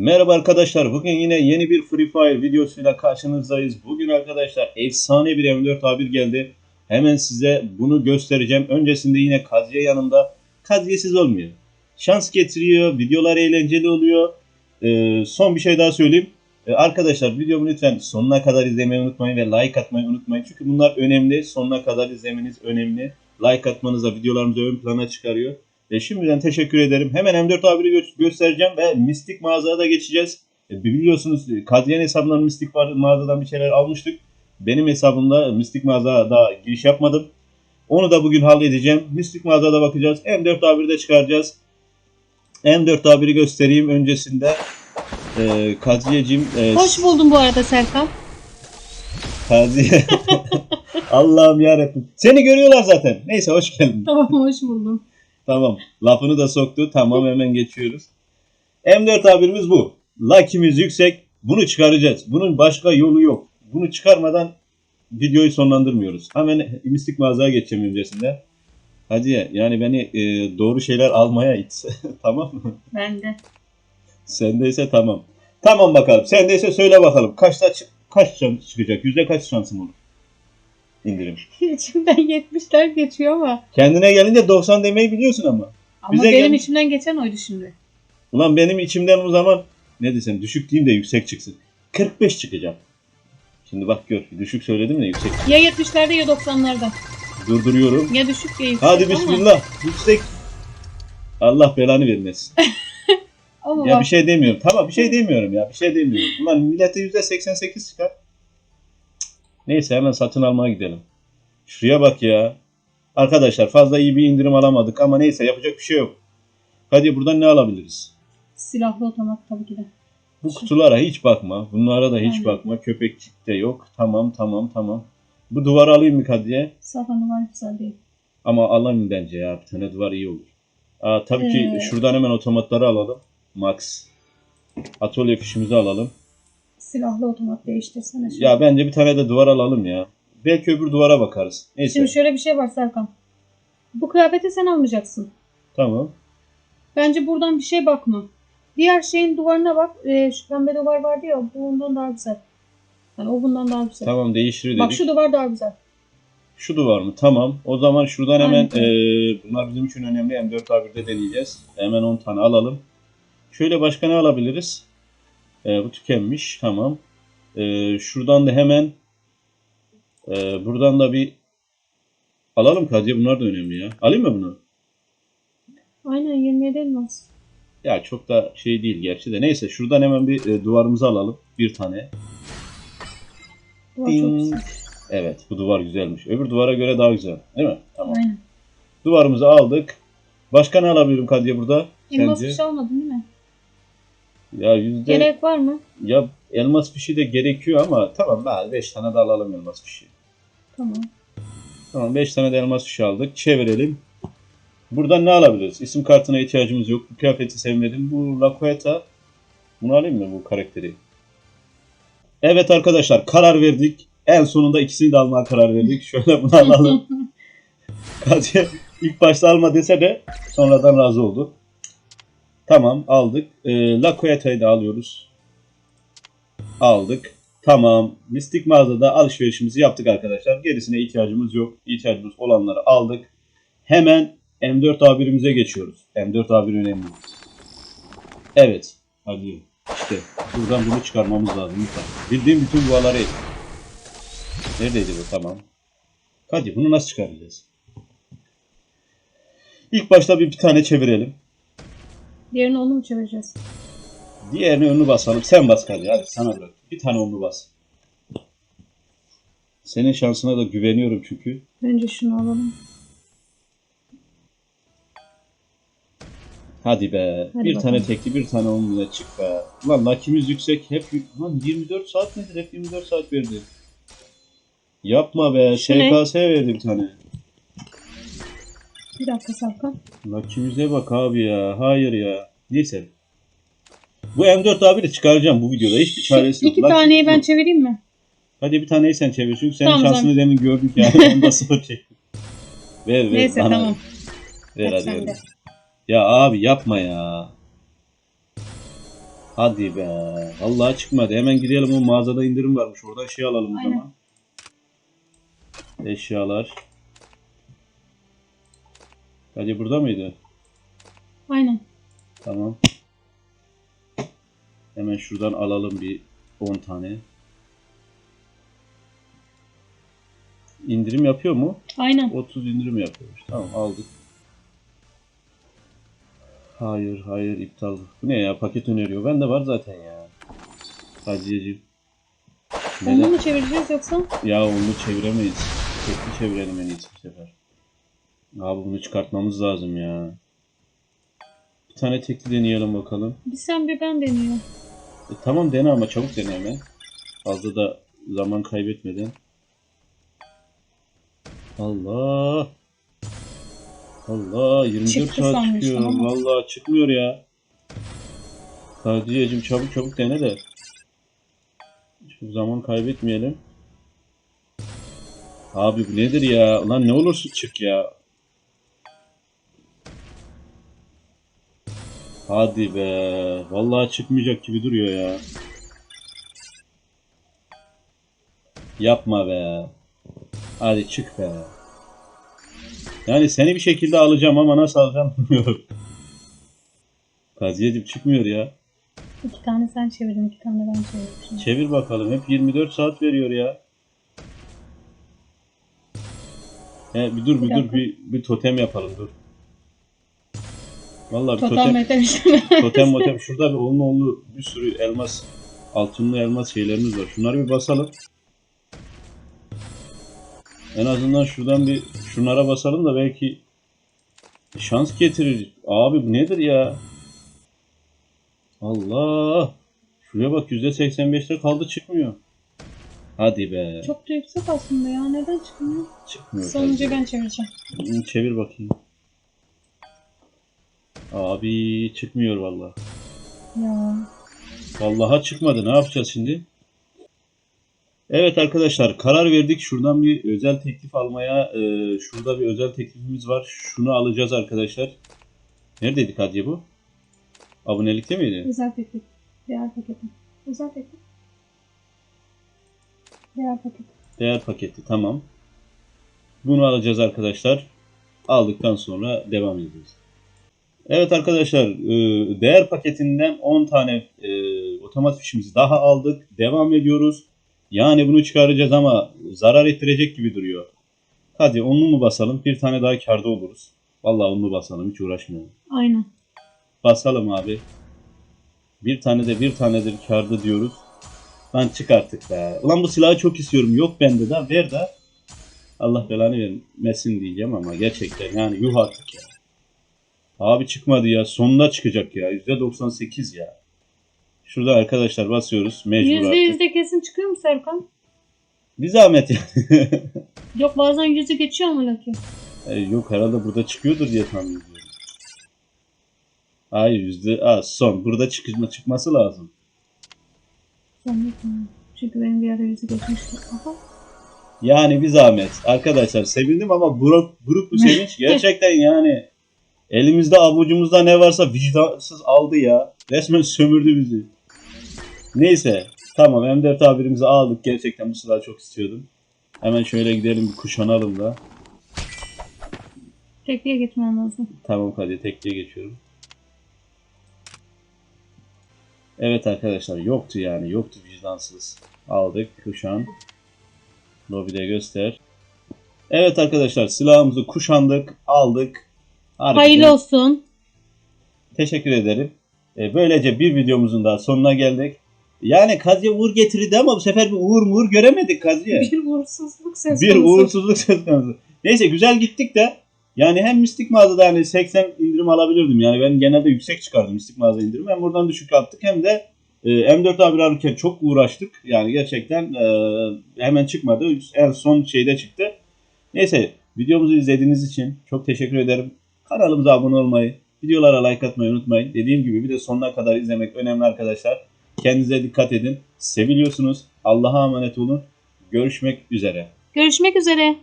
Merhaba arkadaşlar. Bugün yine yeni bir Free Fire videosuyla karşınızdayız. Bugün arkadaşlar efsane bir M4 A1 geldi. Hemen size bunu göstereceğim. Öncesinde yine Kadriye yanında. Kadriyesiz olmuyor. Şans getiriyor. Videolar eğlenceli oluyor. Ee, son bir şey daha söyleyeyim. Ee, arkadaşlar videomu lütfen sonuna kadar izlemeyi unutmayın ve like atmayı unutmayın. Çünkü bunlar önemli. Sonuna kadar izlemeniz önemli. Like atmanız da videolarımızı ön plana çıkarıyor. Ve şimdiden teşekkür ederim. Hemen M4 A1'i gö- göstereceğim ve Mistik mağazaya da geçeceğiz. E, biliyorsunuz e, Kadriye'nin hesabından Mistik mağazadan bir şeyler almıştık. Benim hesabımda Mistik mağazaya daha giriş yapmadım. Onu da bugün halledeceğim. Mistik mağazada bakacağız. M4 A1'de çıkaracağız. M4 A1'i göstereyim öncesinde. E, Kadriyeciğim e, Hoş buldum bu arada Serkan. Kadriye. Allah'ım yarabbim. Seni görüyorlar zaten. Neyse hoş geldin. Tamam hoş buldum. Tamam. Lafını da soktu. Tamam hemen geçiyoruz. M4 abimiz bu. Lucky'miz yüksek. Bunu çıkaracağız. Bunun başka yolu yok. Bunu çıkarmadan videoyu sonlandırmıyoruz. Hemen mistik mağazaya geçeceğim öncesinde. Hadi ya. Yani beni e, doğru şeyler almaya it. tamam mı? Ben de. Sendeyse tamam. Tamam bakalım. Sendeyse söyle bakalım. Kaçta kaç şans çıkacak? Yüzde kaç şansım olur? İndirim. İçimden 70'ler geçiyor ama. Kendine gelince 90 demeyi biliyorsun ama. Ama Bize benim gel- içimden geçen oydu şimdi. Ulan benim içimden o zaman ne desem düşük diyeyim de yüksek çıksın. 45 çıkacak. Şimdi bak gör. Düşük söyledim de yüksek. Ya 70'lerde ya 90'larda. Durduruyorum. Ya düşük ya yüksek Hadi bismillah. Yüksek. Allah belanı vermesin. Ama Ya bak bir şey demiyorum. Tamam bir şey demiyorum ya. Bir şey demiyorum. Ulan millete %88 çıkar. Neyse hemen satın almaya gidelim. Şuraya bak ya. Arkadaşlar fazla iyi bir indirim alamadık ama neyse yapacak bir şey yok. Hadi buradan ne alabiliriz? silahlı otomat tabii ki de. Bu kutulara hiç bakma. Bunlara da hiç Aynen. bakma. Köpekçik de yok. Tamam tamam tamam. Bu duvarı alayım mı Kadriye? Safanı var güzel değil. Ama alayım bence ya. Bir tane duvar iyi olur. Aa, tabii ki Ee. şuradan hemen otomatları alalım. Max. Atölye fişimizi alalım. Silahlı otomat değiştirsene. Şimdi. Ya bence bir tane de duvar alalım ya. Belki öbür duvara bakarız. Neyse. Şimdi şöyle bir şey var Serkan. Bu kıyafeti sen almayacaksın. Tamam. Bence buradan bir şey bakma. Diğer şeyin duvarına bak. Ee, şu pembe duvar vardı ya. Bu bundan daha güzel. Yani o bundan daha güzel. Tamam değiştir dedik. Bak şu duvar daha güzel. Şu duvar mı? Tamam. O zaman şuradan hemen eee, bunlar bizim için önemli. M4A1'de deneyeceğiz. Hemen 10 tane alalım. Şöyle başka ne alabiliriz? Eee, bu tükenmiş. Tamam. Eee, şuradan da hemen eee, buradan da bir alalım Kadriye. Bunlar da önemli ya. Alayım mı bunu? Aynen 27 elmas. Ya çok da şey değil gerçi de. Neyse şuradan hemen bir e, duvarımızı alalım. Bir tane. Duvar çok güzel. Evet bu duvar güzelmiş. Öbür duvara göre daha güzel. Değil mi? Tamam. Aynen. Duvarımızı aldık. Başka ne alabilirim Kadriye burada? Elmas Sence? fişi almadın değil mi? Ya yüzde... Gerek var mı? Ya elmas fişi de gerekiyor ama tamam daha 5 tane de alalım elmas fişi. Tamam. Tamam 5 tane de elmas fişi aldık. Çevirelim. Buradan ne alabiliriz? İsim kartına ihtiyacımız yok. Bu kıyafeti sevmedim. Bu Lakoeta. Bunu alayım mı bu karakteri? Evet arkadaşlar karar verdik. En sonunda ikisini de almaya karar verdik. Şöyle bunu alalım. Kadriye ilk başta alma dese de sonradan razı oldu. Tamam aldık. Ee, Lakoeta'yı da alıyoruz. Aldık. Tamam. Mistik mağazada alışverişimizi yaptık arkadaşlar. Gerisine ihtiyacımız yok. İhtiyacımız olanları aldık. Hemen M4A1'imize geçiyoruz. M4A1 önemli. Evet. Hadi. İşte buradan bunu çıkarmamız lazım lütfen. Bildiğim bütün duvarları et. Neredeydi bu? Tamam. Hadi bunu nasıl çıkaracağız? İlk başta bir, bir tane çevirelim. Diğerini onu mu çevireceğiz? Diğerini önünü basalım. Sen bas hadi. Hadi sana bırak. Bir tane önünü bas. Senin şansına da güveniyorum çünkü. Önce şunu alalım. Hadi be. Hadi bir bakalım. tane tekli bir tane onunla çık be. Lan lakimiz yüksek. Hep Lan 24 saat nedir? Hep 24 saat verdi. Yapma be. Şu? SKS verdi bir tane. Bir dakika Serkan. Lakimize bak abi ya. Hayır ya. Neyse. Bu M4 abi de çıkaracağım bu videoda. Hiçbir çaresi yok. İki Lucky taneyi ben çevireyim mi? Hadi bir taneyi sen çevir. Çünkü senin Tamam, şansını demin gördük yani. Onda sıfır çektik. Ver ver. Neyse bana tamam. Ver Hadi hadi sen ver. de. Ya abi yapma ya. Hadi be. Vallahi çıkmadı. Hemen gidelim o mağazada indirim varmış. Oradan şey alalım o Aynen. zaman. Eşyalar. Hadi burada mıydı? Aynen. Tamam. Hemen şuradan alalım bir 10 tane. İndirim yapıyor mu? Aynen. 30 indirim yapıyormuş. Tamam aldık. Hayır hayır iptal. Bu ne ya paket öneriyor. Bende var zaten ya. Haciyeciğim. Onu mu çevireceğiz yoksa? Ya onu çeviremeyiz. Tekli çevirelim en iyisi bu sefer. Abi bunu çıkartmamız lazım ya. Bir tane tekli deneyelim bakalım. Bir sen bir ben deniyor. E, tamam dene ama çabuk dene hemen. Fazla da zaman kaybetmeden. Allah. Allah 24 Çıktı saat çıkıyor. ama. Vallahi çıkmıyor ya. Kadriyeciğim çabuk çabuk dene de. Çok zaman kaybetmeyelim. Abi bu nedir ya? Lan ne olursun çık ya. Hadi be. Vallahi çıkmayacak gibi duruyor ya. Yapma be. Hadi çık be. Yani seni bir şekilde alacağım ama nasıl alacağım bilmiyorum. Kaziyeciğim çıkmıyor ya. İki tane sen çevirdin, iki tane ben çevirmişim. Çevir bakalım. Hep 24 saat veriyor ya. He, bir dur bir Bir dur bir, bir totem yapalım dur. Vallahi bir totem, metal totem motem şurada bir onlu onlu bir sürü elmas altınlı elmas şeylerimiz var. Şunları bir basalım. En azından şuradan bir şunlara basalım da belki şans getirir. Abi bu nedir ya? Allah! Şuraya bak %85'te kaldı çıkmıyor. Hadi be. Çok da yüksek aslında ya. Neden çıkmıyor? Çıkmıyor. Sonuncuyu ben çevireceğim. Çevir bakayım. Abi çıkmıyor vallahi. Ya. Vallahi çıkmadı. Ne yapacağız şimdi? Evet arkadaşlar karar verdik. Şuradan bir özel teklif almaya. e, şurada bir özel teklifimiz var. Şunu alacağız arkadaşlar. Neredeydik Hadiye bu? Abonelikte miydi? Özel paket. Diğer paketim. Özel paket. Diğer paket. Değer paketi tamam. Bunu alacağız arkadaşlar. Aldıktan sonra devam edeceğiz. Evet arkadaşlar e, değer paketinden 10 tane e, otomat fişimizi daha aldık. Devam ediyoruz. Yani bunu çıkaracağız ama zarar ettirecek gibi duruyor. Hadi onlu mu basalım? Bir tane daha karda oluruz. Vallahi onlu basalım hiç uğraşmayalım. Aynen. Basalım abi. Bir tane de bir tanedir kardı diyoruz. Lan çık artık be. Ulan bu silahı çok istiyorum. Yok bende de. Ver de. Allah belanı vermesin diyeceğim ama gerçekten yani yuh artık ya. Abi çıkmadı ya. Sonunda çıkacak ya. %98 ya. Şurada arkadaşlar basıyoruz. Mecbur Yüzde artık. yüzde kesin çıkıyor mu Serkan? Bir zahmet yani. Yok bazen yüzü geçiyor mu Lucky? E, Yok herhalde burada çıkıyordur diye tahmin ediyorum. Hayır yüzde az son. Burada çıkma, çıkması lazım. Zannetmiyorum. Çünkü benim bir ara yüzü geçmişti. Aha. Yani bir zahmet. Arkadaşlar sevindim ama buruk, buruk bir sevinç. Gerçekten yani elimizde avucumuzda ne varsa vicdansız aldı ya. Resmen sömürdü bizi. Neyse. Tamam M4 tabirimizi aldık. Gerçekten bu silahı çok istiyordum. Hemen şöyle gidelim bir kuşanalım da. Tekliğe geçmem lazım. Tamam hadi tekliğe geçiyorum. Evet arkadaşlar yoktu yani yoktu vicdansız. Aldık kuşan. Lobide göster. Evet arkadaşlar silahımızı kuşandık aldık. Harbiden Hayırlı olsun. Teşekkür ederim. E, böylece bir videomuzun daha sonuna geldik. Yani Kaziye uğur getirdi ama bu sefer bir uğur muğur göremedik Kaziye. Bir uğursuzluk söz bir konusu. uğursuzluk söz konusu. Neyse güzel gittik de yani hem mistik mağazada hani 80 indirim alabilirdim. Yani ben genelde yüksek çıkardım mistik mağaza indirimi. Hem buradan düşük yaptık hem de e, M4 abi alırken çok uğraştık. Yani gerçekten e, hemen çıkmadı. En son şeyde çıktı. Neyse videomuzu izlediğiniz için çok teşekkür ederim. Kanalımıza abone olmayı, videolara like atmayı unutmayın. Dediğim gibi bir de sonuna kadar izlemek önemli arkadaşlar. Kendinize dikkat edin. Seviliyorsunuz. Allah'a emanet olun. Görüşmek üzere. Görüşmek üzere.